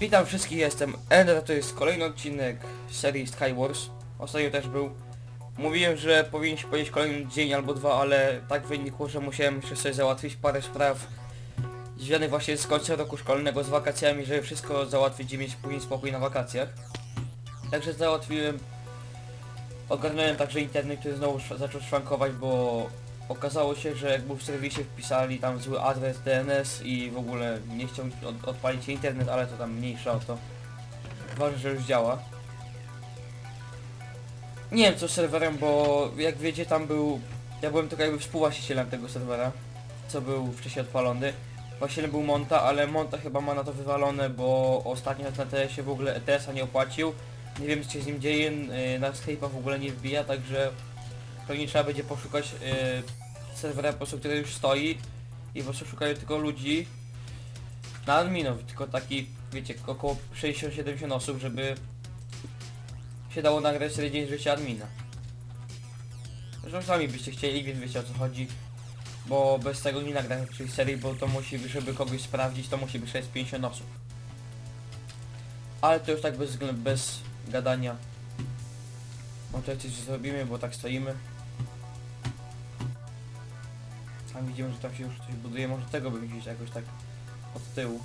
Witam wszystkich, jestem Ender, to jest kolejny odcinek serii Skywars. Ostatnio też był. Mówiłem, że się powiedzieć kolejny dzień albo dwa, ale tak wynikło, że musiałem jeszcze sobie załatwić parę spraw związanych właśnie z końcem roku szkolnego, z wakacjami, żeby wszystko załatwić i mieć później spokój na wakacjach. Także załatwiłem, ogarnąłem także internet, który znowu zaczął szwankować, bo okazało się, że jak był w serwisie wpisali tam zły adres DNS i w ogóle nie chciał od, odpalić się internet, ale to tam mniejsza o to. Ważne, że już działa. Nie wiem co z serwerem, bo jak wiecie tam był... Ja byłem tylko jakby współwłaścicielem tego serwera, co był wcześniej odpalony. Właścicielem był Monta, ale Monta chyba ma na to wywalone, bo ostatnio na TS-ie w ogóle ETS-a nie opłacił. Nie wiem co się z nim dzieje, yy, na Skype'a w ogóle nie wbija, także pewnie trzeba będzie poszukać yy, serwera po prostu, który już stoi i po prostu szukają tylko ludzi na adminów, tylko taki, wiecie, około 60-70 osób, żeby się dało nagrać sobie dzień życia admina. Zresztą sami byście chcieli, więc wiecie o co chodzi. Bo bez tego nie nagram tej serii, bo to musi, żeby kogoś sprawdzić, to musi być 50 osób. Ale to już tak bez, bez gadania. No to coś zrobimy, bo tak stoimy. Tam widzimy, że tam się już coś buduje, może tego bym gdzieś jakoś tak od tyłu.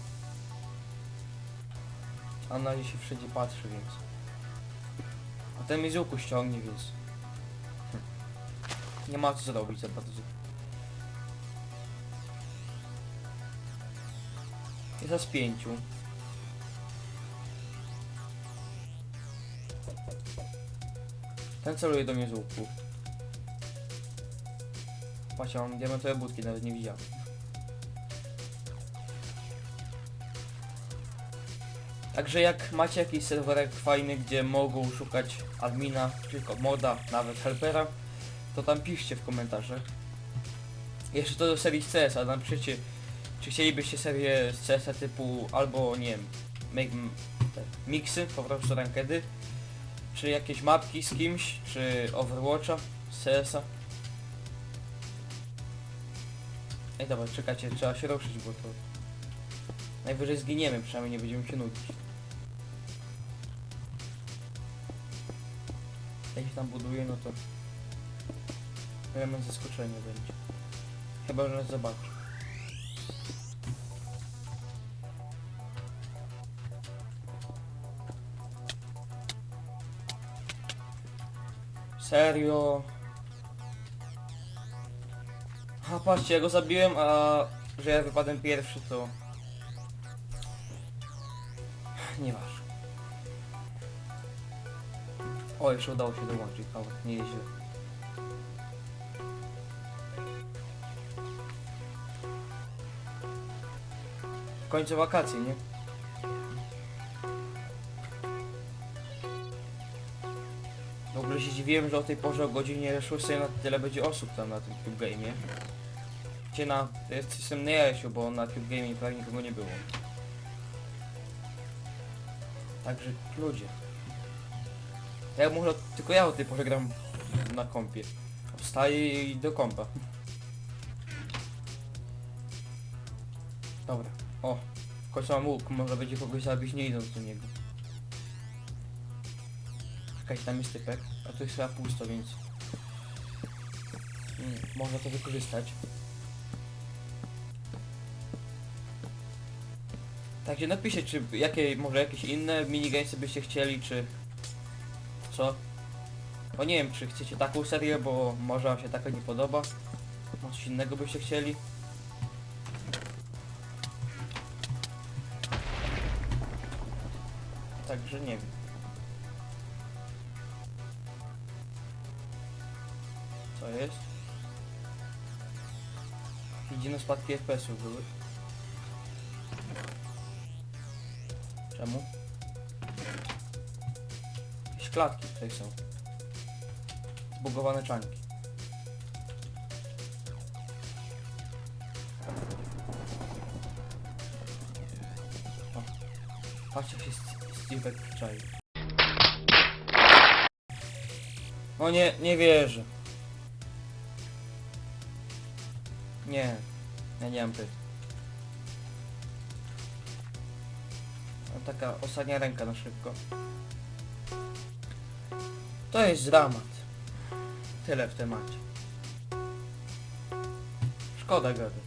A na razie się wszędzie patrzy, więc... A ten mi z łuku ściągnie, więc... Hm. Nie ma co zrobić za bardzo. Jest z pięciu. Ten celuje do mnie z łuku. Patrzcie, mam diamentowe budki, nawet nie widziałem. Także jak macie jakiś serwerek fajny, gdzie mogą szukać admina, tylko moda, nawet helpera, to tam piszcie w komentarzach. Jeszcze to do serii z CS-a, napiszcie, czy chcielibyście serię z CS-a typu albo, nie wiem, make, te po prostu rankedy, czy jakieś mapki z kimś, czy Overwatcha CS-a. Ej dobra, czekajcie, trzeba się ruszyć, bo to... Najwyżej zginiemy, przynajmniej nie będziemy się nudzić. Jak się tam buduje, no to... Element zaskoczenia będzie. Chyba, że nas zobaczy. Serio? A patrzcie, ja go zabiłem, a że ja wypadłem pierwszy, to... Nieważne. O, jeszcze udało się dołączyć, dobra, nie jest źle. W końcu wakacje, nie? Ogóle się dziwiłem, że o tej porze o godzinie 6 na tyle będzie osób tam na tym Cube Game'ie. Gdzie na... jest- Jestem na Jasiu, bo na Cube Game'ie prawie nikogo nie było. Także ludzie. Ja może tylko ja o tej porze gram na kompie. Wstaję i do kompa. Dobra. O. W końcu łuk, może będzie kogoś zabić nie idąc do niego. Czekajcie, tam jest typek. A tu jest chyba pusto, więc... Mm, można to wykorzystać. Także napiszcie, czy jakie, może jakieś inne minigamesy byście chcieli, czy... Co? Bo nie wiem, czy chcecie taką serię, bo może wam się taka nie podoba. Może coś innego byście chcieli. Także nie wiem. Jest? Idzie spadki FPS-ów były. Czemu? Jakieś klatki tutaj są. Zbugowane czanki. O. Patrzcie się Steve'ek przyczaił. O nie, nie wierzę. Nie, ja nie mam pyt. A taka ostatnia ręka na szybko. To jest dramat. Tyle w temacie. Szkoda gadać.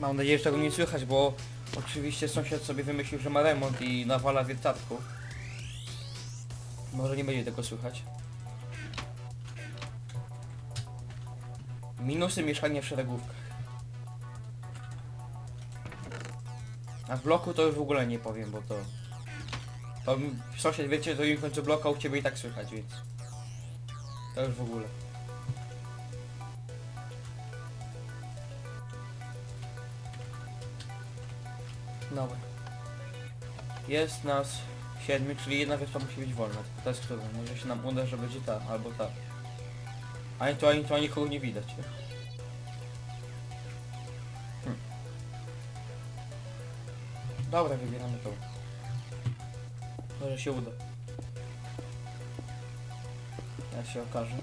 Mam nadzieję, że tego nie słychać, bo oczywiście sąsiad sobie wymyślił, że ma remont i nawala wiertatką. Może nie będzie tego słychać. Minusy mieszkania w szeregówkach. A w bloku to już w ogóle nie powiem, bo to... To sąsiad wiecie, to im końcu bloka u ciebie i tak słychać, więc... To już w ogóle. Dobra. Jest nas siedmiu, czyli jedna wyspa musi być wolna. To jest która? Może się nam uda, że będzie ta, albo ta. Ani tu, ani tu, ani nie widać. Hm. Dobra, wybieramy to. Może się uda. Jak się okaże.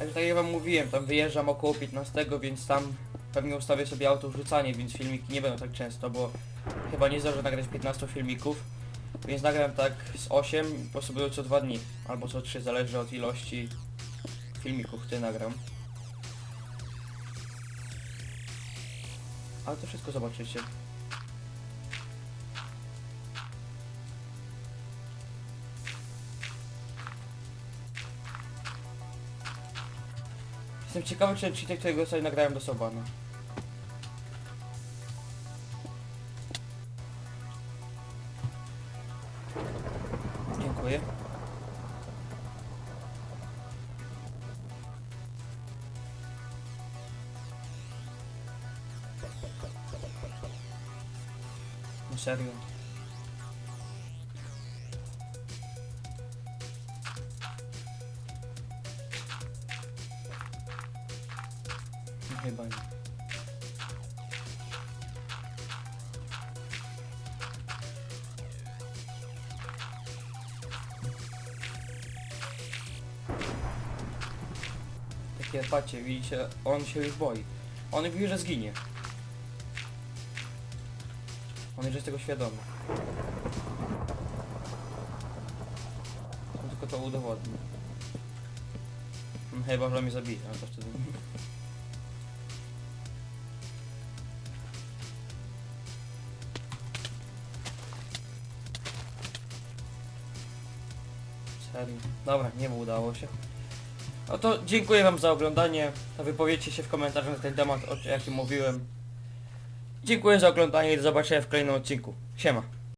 Ale tak jak wam mówiłem, tam wyjeżdżam około 15, więc tam pewnie ustawię sobie auto wrzucanie, więc filmiki nie będą tak często, bo chyba nie zdążę nagrać 15 filmików. Więc nagram tak z 8, po będą co 2 dni, albo co 3, zależy od ilości filmików, które nagram. Ale to wszystko zobaczycie. Jestem ciekawy, czy odcinek, którego sobie nagrałem do Sobana. Dziękuję. No serio. Takie, patrzcie, widzicie, on się już boi. On mówi, że zginie. On jest tego świadomy. On tylko to udowodni. No, Chyba, że mnie zabije, ale to wtedy... Serio. Dobra, nie udało się. No to dziękuję wam za oglądanie. Wypowiedzcie się w komentarzach na ten temat, o jakim mówiłem. Dziękuję za oglądanie i do zobaczenia w kolejnym odcinku. Siema.